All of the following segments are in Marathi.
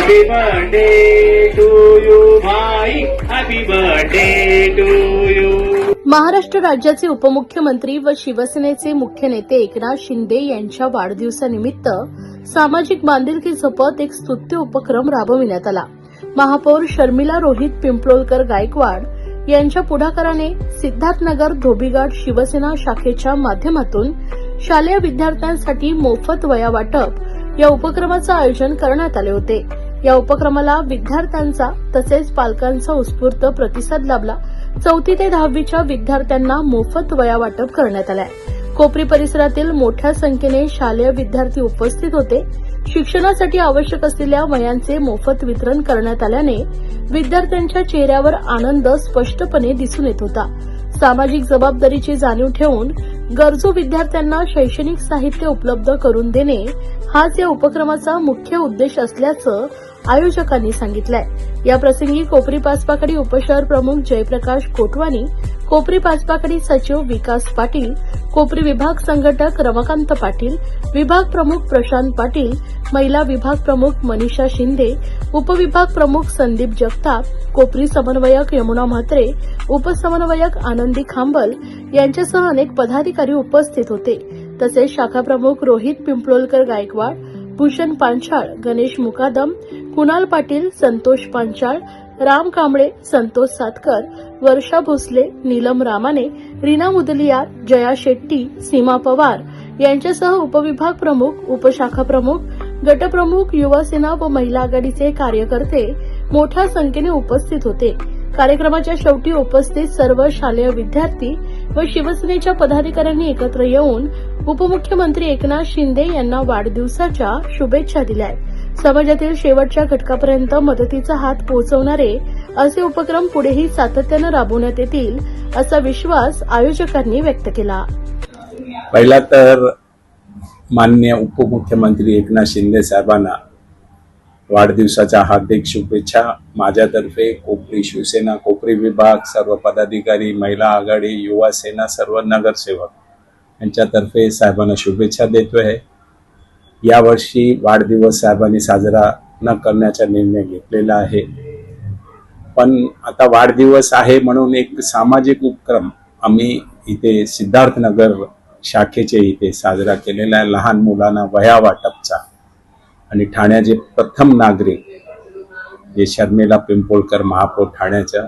हैप्पी बर्थडे टू यू भाई happy birthday to you Maharashtra राज्याचे उपमुख्यमंत्री व शिवसेनेचे मुख्य नेते एकनाथ शिंदे यांच्या वाढदिवसानिमित्त सामाजिक बांधिलकी जपत एक स्तुत्य उपक्रम राबविण्यात आला. महापौर शर्मिला रोहित पिंपळोलकर गायकवाड यांच्या पुढाकाराने सिद्धार्थनगर धोबीघाट शिवसेना शाखेच्या माध्यमातून शालेय विद्यार्थ्यांसाठी मोफत वया वाटप या उपक्रमाचं आयोजन करण्यात आले होते. या उपक्रमाला विद्यार्थ्यांचा तसेच पालकांचा उत्स्फूर्त प्रतिसाद लाभला. चौथी ते दहावीच्या विद्यार्थ्यांना मोफत वया वाटप करण्यात आलाय. कोपरी परिसरातील मोठ्या संख्येने शालेय विद्यार्थी उपस्थित होते. शिक्षणासाठी आवश्यक असलेल्या वयांचे मोफत वितरण करण्यात आल्याने विद्यार्थ्यांच्या चेहऱ्यावर आनंद स्पष्टपणे दिसून येत होता. सामाजिक जबाबदारीची जाणीव ठेवून गरजू विद्यार्थ्यांना शैक्षणिक साहित्य उपलब्ध करून देणे हाच या उपक्रमाचा मुख्य उद्देश असल्याचं आयोजकांनी सांगितलंय. या प्रसंगी कोपरी पाचपाकडी उपशहर प्रमुख जयप्रकाश कोटवानी कोपरी पाचपाकडी सचिव विकास पाटील कोपरी विभाग संघटक रमाकांत पाटील विभाग प्रमुख प्रशांत पाटील महिला विभाग प्रमुख मनीषा शिंदे उपविभाग प्रमुख संदीप जगताप कोपरी समन्वयक यमुना म्हात्रे उपसमन्वयक आनंदी खांबल यांच्यासह अनेक पदाधिकारी उपस्थित होते. तसेच शाखा प्रमुख रोहित पिंपळोलकर गायकवाड भूषण पांचाळ गणेश मुकादम कुणाल पाटील संतोष पांचाळ राम कांबळे संतोष सातकर वर्षा भोसले नीलम रामाने रीना मुदलियार जया शेट्टी सीमा पवार यांच्यासह उपविभाग प्रमुख उपशाखा प्रमुख गटप्रमुख युवासेना व महिला आघाडीचे कार्यकर्ते मोठ्या संख्येने उपस्थित होते. कार्यक्रमाच्या शेवटी उपस्थित सर्व शालेय विद्यार्थी व शिवसेनेच्या पदाधिकाऱ्यांनी एकत्र येऊन उपमुख्यमंत्री एकनाथ शिंदे यांना वाढदिवसाच्या शुभेच्छा दिल्या समाजातील शेवटच्या घटकापर्यंत मदतीचा हात पोहोचवणारे असे उपक्रम पुढेही सातत्यानं राबवण्यात येतील असा विश्वास आयोजकांनी व्यक्त केला. पहिला तर मान्य उपमुख्यमंत्री एकनाथ शिंदे साहेबांना वाढदिवसाच्या हार्दिक शुभेच्छा. माझ्यातर्फे कोपरी शिवसेना कोपरी विभाग सर्व पदाधिकारी महिला आघाडी युवा सेना सर्व नगरसेवक यांच्यातर्फे साहेबांना शुभेच्छा देतोय. यावर्षी वाढदिवस साहेबांनी साजरा न करण्याचा निर्णय घेतलेला आहे. पण आता वाढदिवस आहे म्हणून एक सामाजिक उपक्रम आम्ही इथे सिद्धार्थनगर शाखेचे इथे साजरा केलेला आहे लहान मुलांना वया वाटपचा. आणि ठाण्याचे प्रथम नागरिक जे शर्मिला पिंपोळकर महापौर ठाण्याच्या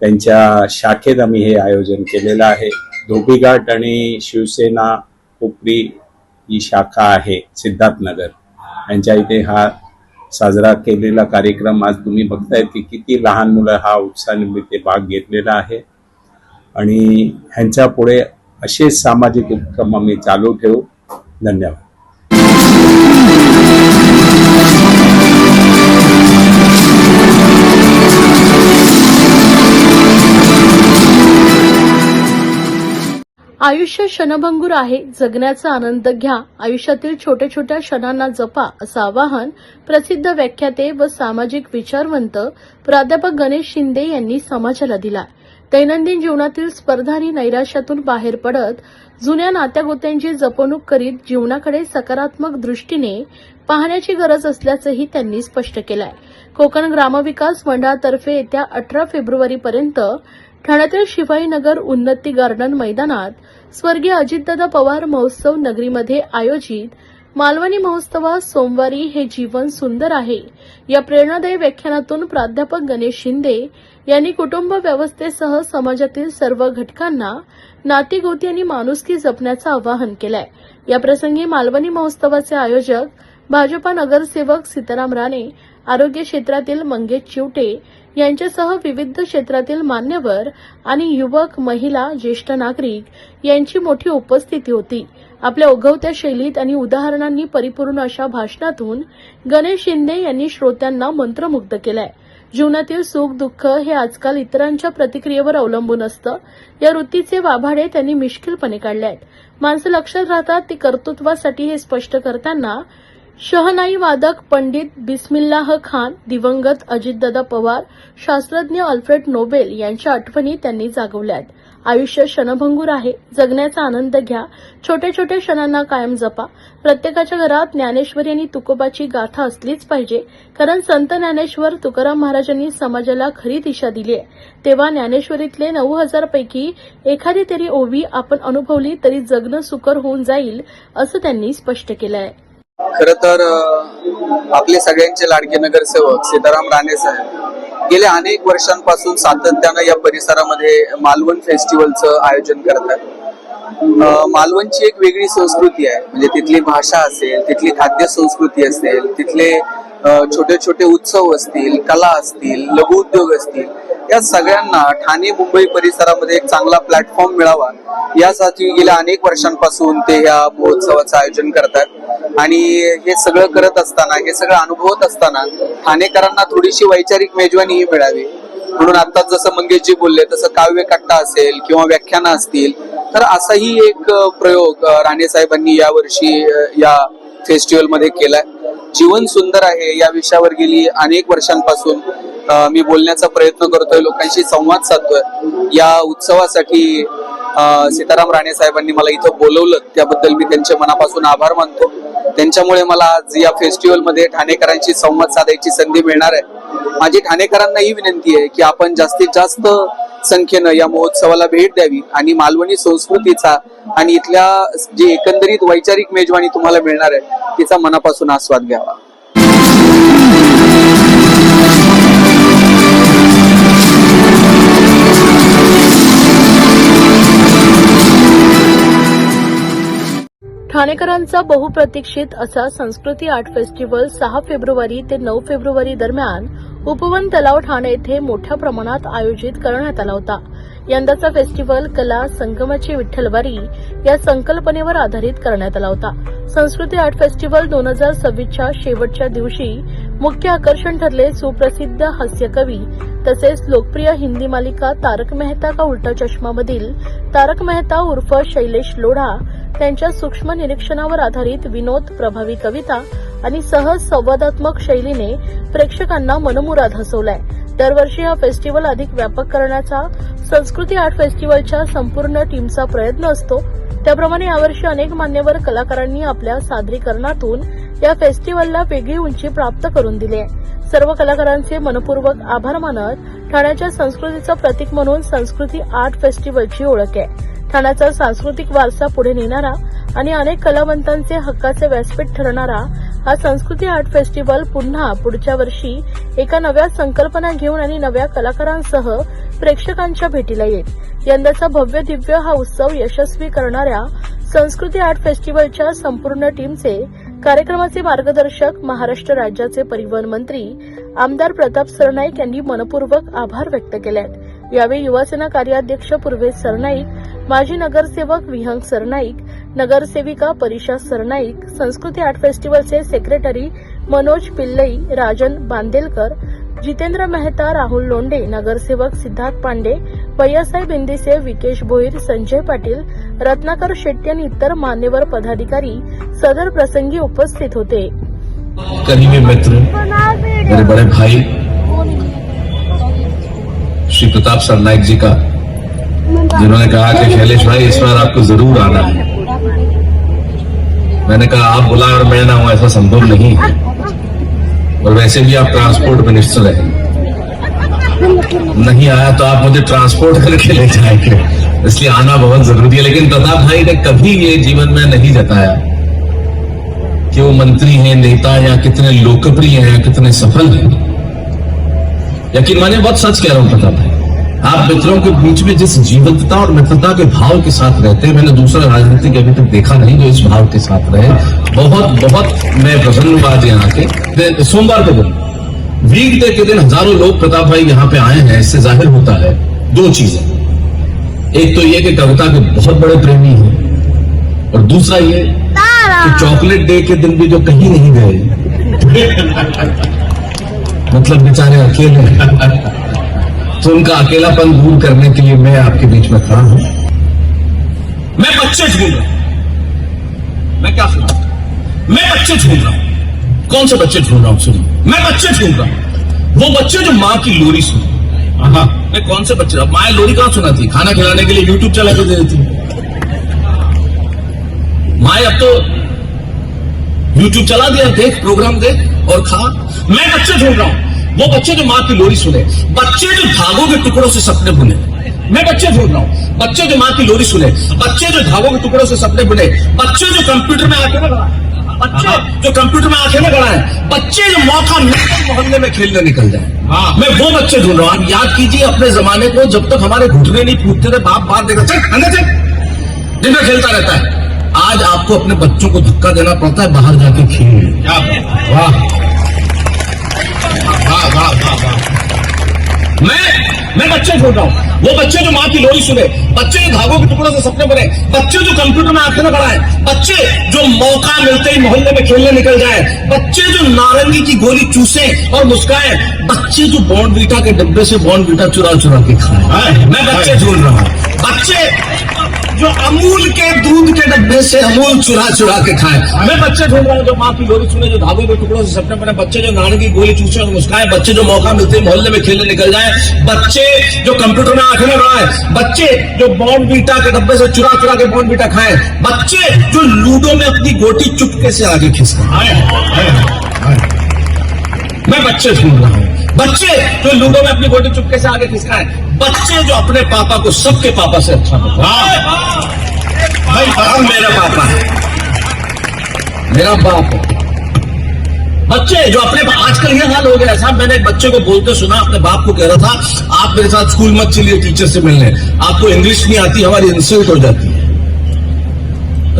त्यांच्या शाखेत आम्ही हे आयोजन केलेलं आहे. धोबीघाट आणि शिवसेना कोपरी ही शाखा आहे सिद्धार्थनगर यांच्या इथे हा साजरा केलेला कार्यक्रम आज तुम्ही बघताय की किती लहान मुलं हा उत्साहाने ते भाग घेतलेला आहे. आणि ह्यांच्या पुढे असेच सामाजिक उपक्रम आम्ही चालू ठेवू. धन्यवाद. आयुष्य क्षणभंगूर आहे. जगण्याचा आनंद घ्या. आयुष्यातील छोट्या छोट्या क्षणांना जपा असं आवाहन प्रसिद्ध व्याख्याते व सामाजिक विचारवंत प्राध्यापक गणेश शिंदे यांनी समाजाला दिला दैनंदिन जीवनातील स्पर्धा आणि नैराश्यातून बाहेर पडत जुन्या नात्यागोत्यांची जपणूक करीत जीवनाकडे सकारात्मक दृष्टीने पाहण्याची गरज असल्याचंही त्यांनी स्पष्ट केलंय. कोकण ग्रामविकास मंडळातर्फे येत्या अठरा फेब्रुवारीपर्यंत ठाण्यातील शिवाईनगर उन्नती गार्डन मैदानात स्वर्गीय अजितदादा पवार महोत्सव नगरीमध्ये आयोजित मालवणी महोत्सवात सोमवारी हे जीवन सुंदर आहे. या प्रेरणादायी व्याख्यानातून प्राध्यापक गणेश शिंदे यांनी कुटुंब व्यवस्थेसह समाजातील सर्व घटकांना नातीगोती आणि माणुसकी जपण्याचं आवाहन केलंय. आहे याप्रसंगी मालवणी महोत्सवाचे आयोजक भाजपा नगरसेवक सीताराम राणे आरोग्य क्षेत्रातील मंगेश चिवटे यांच्यासह विविध क्षेत्रातील मान्यवर आणि युवक महिला ज्येष्ठ नागरिक यांची मोठी उपस्थिती होती. आपल्या ओघवत्या शैलीत आणि उदाहरणांनी परिपूर्ण अशा भाषणातून गणेश शिंदे यांनी श्रोत्यांना मंत्रमुग्ध केलाय. जीवनातील सुख दुःख हे आजकाल इतरांच्या प्रतिक्रियेवर अवलंबून असतं. या वृत्तीचे वाभाडे त्यांनी मिश्किलपणे काढले आहेत माणसं लक्षात राहतात ती कर्तृत्वासाठी हे स्पष्ट करताना शहनाई वादक पंडित बिस्मिल्लाह खान दिवंगत अजितदादा पवार शास्त्रज्ञ अल्फ्रेड नोबेल यांच्या आठवणी त्यांनी जागवल्या आहेत आयुष्य क्षणभंगूर आहे. जगण्याचा आनंद घ्या. छोट्या छोट्या क्षणांना कायम जपा. प्रत्येकाच्या घरात ज्ञानेश्वरी आणि तुकोबाची गाथा असलीच पाहिजे. कारण संत ज्ञानेश्वर तुकाराम महाराजांनी समाजाला खरी दिशा दिली आहे. तेव्हा ज्ञानेश्वरीतले नऊ हजारपैकी एखादी तरी ओवी आपण अनुभवली तरी जगणं सुकर होऊन जाईल असं त्यांनी स्पष्ट केलं आहे खर तर आपले सगळ्यांचे लाडके नगरसेवक सीताराम राणे साहेब गेल्या अनेक वर्षांपासून सातत्यानं या परिसरामध्ये मालवण फेस्टिवलचं आयोजन करतात. मालवणची एक वेगळी संस्कृती आहे. म्हणजे तिथली भाषा असेल तिथली खाद्य संस्कृती असेल तिथले छोटे छोटे उत्सव असतील कला असतील लघु उद्योग असतील या सगळ्यांना ठाणे मुंबई परिसरामध्ये एक चांगला प्लॅटफॉर्म मिळावा. यासाठी गेल्या अनेक वर्षांपासून ते या महोत्सवाचं आयोजन करतात. आणि हे सगळं करत असताना हे सगळं अनुभवत असताना ठाणेकरांना थोडीशी वैचारिक मेजवानीही मिळावी. म्हणून आता जसं मंगेशजी बोलले तसं काव्य कट्टा असेल किंवा व्याख्यानं असतील तर असाही एक प्रयोग राणे साहेबांनी यावर्षी अ, या फेस्टिवलमध्ये केलाय. जीवन सुंदर आहे या विषयावर गेली अनेक वर्षांपासून मी बोलण्याचा प्रयत्न करतोय लोकांशी संवाद साधतोय. या उत्सवासाठी सीताराम राणे साहेबांनी मला इथं बोलवलं त्याबद्दल मी त्यांचे मनापासून आभार मानतो. त्यांच्यामुळे मला आज या फेस्टिवलमध्ये ठाणेकरांशी संवाद साधायची संधी मिळणार आहे. माझी ठाणेकरांना ही विनंती आहे की आपण जास्तीत जास्त संख्येनं या महोत्सवाला भेट द्यावी आणि मालवणी संस्कृतीचा आणि इथल्या जी एकंदरीत वैचारिक मेजवानी तुम्हाला मिळणार आहे तिचा मनापासून आस्वाद घ्यावा. ठाणेकरांचा बहुप्रतीक्षित असा संस्कृती आर्ट फेस्टिवल सहा फेब्रुवारी ते नऊ फेब्रुवारी दरम्यान उपवन तलाव ठाणे येथे मोठ्या प्रमाणात आयोजित करण्यात आला होता. यंदाचा फेस्टिवल कला संगमाची विठ्ठलवारी या संकल्पनेवर आधारित करण्यात आला होता. संस्कृती आर्ट फेस्टिवल दोन हजार सव्वीसच्या शेवटच्या दिवशी मुख्य आकर्षण ठरले सुप्रसिद्ध हास्यकवी तसेच लोकप्रिय हिंदी मालिका तारक मेहता का उलटा चष्मामधील तारक मेहता उर्फ शैलेश लोढा त्यांच्या सूक्ष्म निरीक्षणावर आधारित विनोद प्रभावी कविता आणि सहज संवादात्मक शैलीने प्रेक्षकांना मनमुराद हसवलाय. दरवर्षी हा फेस्टिवल अधिक व्यापक करण्याचा संस्कृती आर्ट फेस्टिवलच्या संपूर्ण टीमचा प्रयत्न असतो. त्याप्रमाणे यावर्षी अनेक मान्यवर कलाकारांनी आपल्या सादरीकरणातून या फेस्टिवलला वेगळी उंची प्राप्त करून दिली आहे. सर्व कलाकारांचे मनपूर्वक आभार मानत ठाण्याच्या संस्कृतीचं प्रतीक म्हणून संस्कृती आर्ट फेस्टिवलची ओळख आहे. ठाण्याचा सांस्कृतिक वारसा पुढे नेणारा आणि अनेक कलावंतांचे हक्काचे व्यासपीठ ठरणारा हा संस्कृती आर्ट फेस्टिवल पुन्हा पुढच्या वर्षी एका नव्या संकल्पना घेऊन आणि नव्या कलाकारांसह प्रेक्षकांच्या भेटीला येईल. यंदाचा भव्य दिव्य हा उत्सव यशस्वी करणाऱ्या संस्कृती आर्ट फेस्टिवलच्या संपूर्ण टीमचे कार्यक्रमाचे मार्गदर्शक महाराष्ट्र राज्याचे परिवहन मंत्री आमदार प्रताप सरनाईक यांनी मनपूर्वक आभार व्यक्त केले आहेत यावेळी युवासेना कार्याध्यक्ष पूर्वेश सरनाईक माजी नगरसेवक विहंग सरनाईक नगरसेविका परीषा सरनाईक संस्कृती आर्ट फेस्टिवलचे सेक्रेटरी मनोज पिल्लई राजन बांदेलकर जितेंद्र मेहता राहुल लोंडे नगरसेवक सिद्धार्थ पांडे भैयासाहेब इंदिसे विकेश भोईर संजय पाटील रत्नाकर शेट्टी आणि इतर मान्यवर पदाधिकारी सदर प्रसंगी उपस्थित होते. करीबी मित्र मेरे बड़े भाई श्री प्रताप सरनाइक जी का जिन्होंने कहा कि शैलेश भाई इस बार आपको जरूर आना है मैंने कहा आप बुलाए और मैं ना हूं ऐसा संभव नहीं है और वैसे भी आप ट्रांसपोर्ट मिनिस्टर हैं नहीं आया तो आप मुझे ट्रांसपोर्ट करके ले जाएंगे इसलिए आना बहुत जरूरी है लेकिन प्रताप भाई ने कभी ये जीवन में नहीं जताया कि वो मंत्री हैं नेता या कितने लोकप्रिय हैं कितने सफल हैं यकीन माने बहुत सच कह रहा हूं प्रताप भाई आप मित्रों के बीच में जिस जीवंतता और मित्रता के भाव के साथ रहते हैं मैंने दूसरा राजनीतिक अभी तक देखा नहीं जो इस भाव के साथ रहे बहुत बहुत मैं प्रसन्न हुआ आज यहाँ के दे- सोमवार के दिन वीक डे के दिन हजारों लोग प्रताप भाई यहाँ पे आए हैं इससे जाहिर होता है दो चीजें एक तो ये कि कविता के बहुत बड़े प्रेमी हैं और दूसरा ये कि चॉकलेट डे के दिन भी जो कहीं नहीं गए मतलब बेचारे अकेले हैं। तो उनका अकेलापन दूर करने के लिए मैं आपके बीच में खड़ा हूं मैं बच्चे ढूंढ रहा हूं मैं क्या सुना मैं बच्चे ढूंढ रहा हूं कौन से बच्चे ढूंढ रहा हूं सुनिए मैं बच्चे ढूंढ रहा हूं वो बच्चे जो माँ की लोरी सुने मैं कौन से बच्चे माए लोरी कहां सुनाती खाना खिलाने के लिए यूट्यूब चला के दे देती माए अब तो यूट्यूब चला दिया देख प्रोग्राम देख और खा मैं बच्चे ढूंढ रहा हूं वो बच्चे जो माँ की लोरी सुने बच्चे जो धागों के टुकड़ों से सपने बुने मैं बच्चे ढूंढ रहा हूं बच्चे जो माँ की लोरी सुने बच्चे जो धागों के टुकड़ों से सपने बुने बच्चे जो कंप्यूटर में आके ना गड़ा बच्चे जो कंप्यूटर में आंखें में गड़ा है बच्चे जो मौका मिलकर मोहल्ले में खेलने निकल जाए मैं वो बच्चे ढूंढ रहा हूं आप याद कीजिए अपने जमाने को जब तक हमारे घुटने नहीं फूटते थे बाप बाहर देखा चल खाने चल दिन में खेलता रहता है आज आपको अपने बच्चों को धक्का देना पड़ता है बाहर जाके खेल वाह वाह मैं मैं बच्चे ढूंढ रहा हूं। वो बच्चे जो माँ की लोरी सुने बच्चे जो धागों के टुकड़ों से सपने बने बच्चे जो कंप्यूटर में आंखें में खड़ा है बच्चे जो मौका मिलते ही मोहल्ले में खेलने निकल जाए बच्चे जो नारंगी की गोली चूसे और मुस्काए बच्चे जो बॉन्ड बीटा के डब्बे से बॉन्ड बीटा चुरा चुरा के खाए। मैं बच्चे ढूंढ रहा हूं। बच्चे जो अमूल के दूध के डब्बे से अमूल चुरा चुरा के खाए मैं बच्चे ढूंढ रहा हूँ जो माँ की लोरी सुने जो धागों के टुकड़ों से सपने बने बच्चे जो नारंगी की गोली चूसे और मुस्काए बच्चे जो मौका मिलते ही मोहल्ले में खेलने निकल जाए बच्चे जो कंप्यूटर में आंखें में बढ़ाए बच्चे जो बॉन्ड बीटा के डब्बे से चुरा चुरा के बॉन्ड बीटा खाए बच्चे जो लूडो में अपनी गोटी चुपके से आगे खिसकाए मैं बच्चे ढूंढ रहा हूँ बच्चे जो लूडो में अपनी गोटी चुपके से आगे खिसकाए बच्चे जो अपने पापा को सबके पापा से अच्छा भाई बाप मेरा पापा है मेरा बाप है बच्चे जो अपने आजकल ये हाल हो गया है, साहब मैंने एक बच्चे को बोलते सुना अपने बाप को कह रहा था आप मेरे साथ स्कूल मत चलिए टीचर से मिलने आपको इंग्लिश नहीं आती हमारी इंसल्ट हो जाती है अरे बाप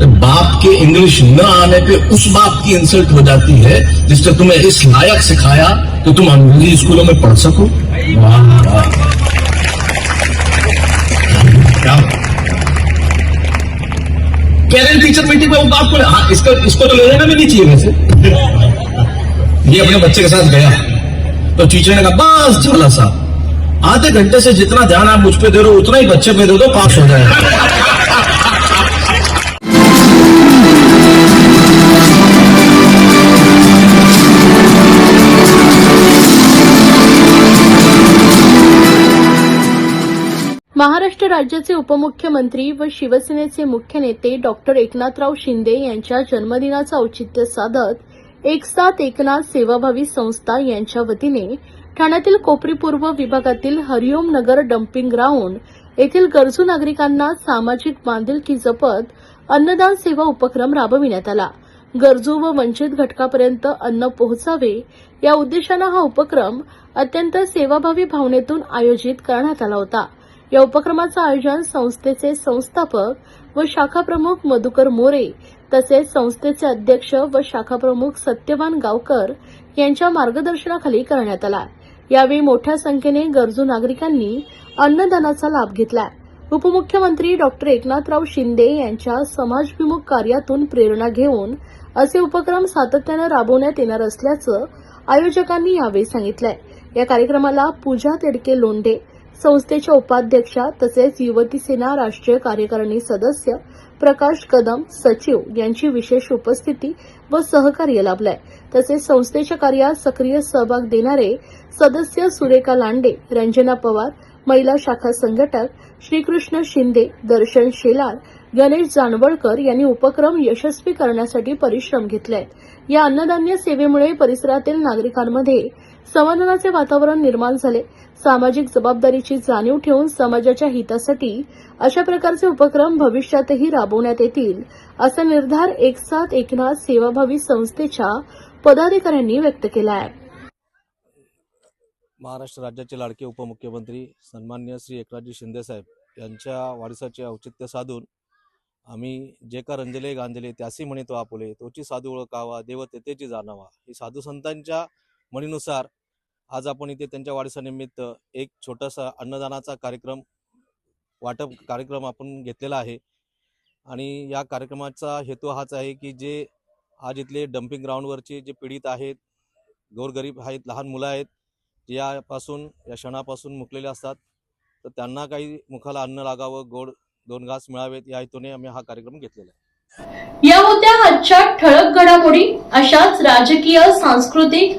باپ کے انگلش نہ آنے پہ اس باپ کی انسلٹ ہو جاتی ہے جس نے تمہیں اس لائق سکھایا کہ تم انگریزی اسکولوں میں پڑھ سکو۔ پیرنٹ ٹیچر میٹنگ میں وہ باپ کو ہاں، اس کو تو لے جانا بھی نہیں چاہیے ویسے۔ یہ اپنے بچے کے ساتھ گیا۔ تو ٹیچر نے کہا، بس جالا صاحب، آدھے گھنٹے سے جتنا دھیان آپ مجھ پہ دے رہے ہو، اتنا ہی بچے پہ دے دو، پاس ہو جائے महाराष्ट्र राज्याचे उपमुख्यमंत्री व शिवसेनेचे मुख्य नेते डॉक्टर एकनाथराव शिंदे यांच्या जन्मदिनाचं औचित्य साधत एक साथ एकनाथ सेवाभावी संस्था यांच्या वतीने ठाण्यातील कोपरी पूर्व विभागातील हरिओम नगर डम्पिंग ग्राउंड येथील गरजू नागरिकांना सामाजिक बांधिलकी जपत अन्नदान सेवा उपक्रम राबविण्यात आला. गरजू व वंचित घटकापर्यंत अन्न पोहोचावे या उद्देशानं हा उपक्रम अत्यंत सेवाभावी भावनेतून आयोजित करण्यात आला होता. या उपक्रमाचं आयोजन संस्थेचे संस्थापक व शाखाप्रमुख मधुकर मोरे तसेच संस्थेचे अध्यक्ष व शाखाप्रमुख सत्यवान गावकर यांच्या मार्गदर्शनाखाली करण्यात आला. यावेळी मोठ्या संख्येने गरजू नागरिकांनी अन्नदानाचा लाभ घेतला. उपमुख्यमंत्री डॉक्टर एकनाथराव शिंदे यांच्या समाजभिमुख कार्यातून प्रेरणा घेऊन असे उपक्रम सातत्यानं राबवण्यात येणार असल्याचं आयोजकांनी यावेळी सांगितलं या कार्यक्रमाला पूजा तेडके लोंढे संस्थेच्या उपाध्यक्षा तसेच युवती सेना राष्ट्रीय कार्यकारिणी सदस्य प्रकाश कदम सचिव यांची विशेष उपस्थिती व सहकार्य लाभलाय. तसेच संस्थेच्या कार्यात सक्रिय सहभाग देणारे सदस्य सुरेखा लांडे रंजना पवार महिला शाखा संघटक श्रीकृष्ण शिंदे दर्शन शेलार गणेश जानवळकर यांनी उपक्रम यशस्वी करण्यासाठी परिश्रम घेतले या अन्नधान्य सेवेमुळे परिसरातील नागरिकांमध्ये समाधानाचे वातावरण निर्माण झाले. सामाजिक जबाबदारीची जाणीव ठेवून समाजाच्या हितासाठी अशा प्रकारचे उपक्रम भविष्यातही राबवण्यात येतील असा निर्धार एक साथ एकनाथ सेवाभावी संस्थेच्या पदाधिकाऱ्यांनी व्यक्त केला आहे महाराष्ट्र राज्याचे लाडके उपमुख्यमंत्री सन्मान्य श्री एकनाथजी शिंदेसाहेब यांच्या वारसाचे औचित्य साधून आम्ही जे का रंजले गांजले त्यासी म्हणतो आपुले तोची साधू ओळखावा देव तेथेची जाणावा ही साधू संतांच्या म्हणीनुसार आज आपण इथे त्यांच्या वाढदिवसानिमित्त एक छोटासा अन्नदानाचा कार्यक्रम वाटप कार्यक्रम आपण घेतलेला आहे. आणि या कार्यक्रमाचा हेतू हाच आहे की जे आज इथले डम्पिंग ग्राउंडवरचे जे पीडित आहेत गोरगरीब आहेत लहान मुलं आहेत जे यापासून या क्षणापासून मुकलेले असतात तर त्यांना काही मुखाला अन्न लागावं गोड दोन घास मिळावेत या हेतूने आम्ही हा कार्यक्रम घेतलेला आहे. या होत्या आजच्या ठळक घडामोडी अशाच राजकीय सांस्कृतिक